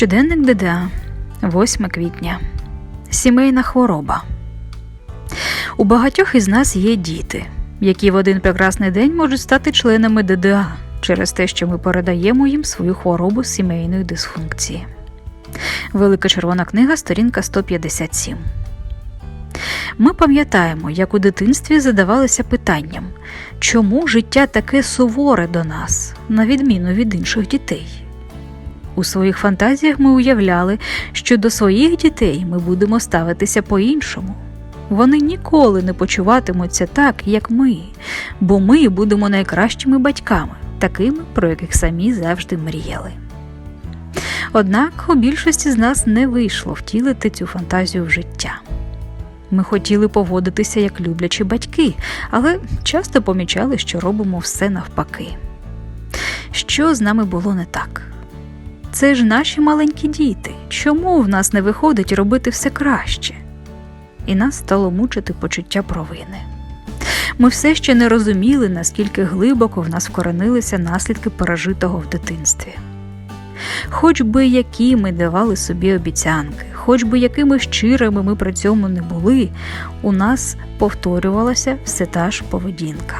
Щоденник ДДА, 8 квітня. Сімейна хвороба. У багатьох із нас є діти, які в один прекрасний день можуть стати членами ДДА через те, що ми передаємо їм свою хворобу сімейної дисфункції. Велика червона книга, сторінка 157. Ми пам'ятаємо, як у дитинстві задавалися питанням, чому життя таке суворе до нас, на відміну від інших дітей. У своїх фантазіях ми уявляли, що до своїх дітей ми будемо ставитися по-іншому. Вони ніколи не почуватимуться так, як ми, бо ми будемо найкращими батьками, такими, про яких самі завжди мріяли. Однак у більшості з нас не вийшло втілити цю фантазію в життя. Ми хотіли поводитися як люблячі батьки, але часто помічали, що робимо все навпаки. Що з нами було не так? Це ж наші маленькі діти. Чому в нас не виходить робити все краще? І нас стало мучити почуття провини. Ми все ще не розуміли, наскільки глибоко в нас вкоренилися наслідки пережитого в дитинстві. Хоч би які ми давали собі обіцянки, хоч би якими щирими ми при цьому не були, у нас повторювалася все та ж поведінка.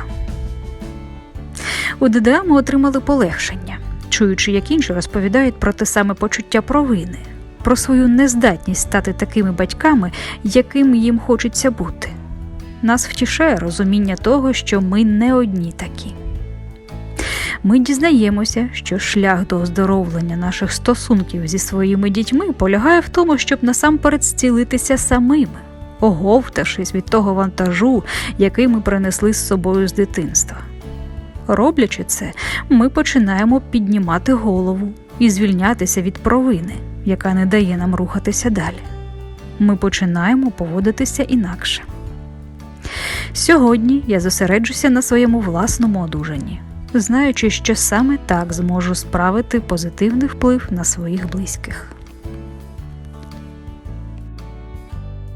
У ДДА ми отримали полегшення, чуючи, як інші розповідають про те саме почуття провини, про свою нездатність стати такими батьками, яким їм хочеться бути. Нас втішає розуміння того, що ми не одні такі. Ми дізнаємося, що шлях до оздоровлення наших стосунків зі своїми дітьми полягає в тому, щоб насамперед зцілитися самими, оговтавшись від того вантажу, який ми принесли з собою з дитинства. Роблячи це, ми починаємо піднімати голову і звільнятися від провини, яка не дає нам рухатися далі. Ми починаємо поводитися інакше. Сьогодні я зосереджуся на своєму власному одужанні, знаючи, що саме так зможу справити позитивний вплив на своїх близьких.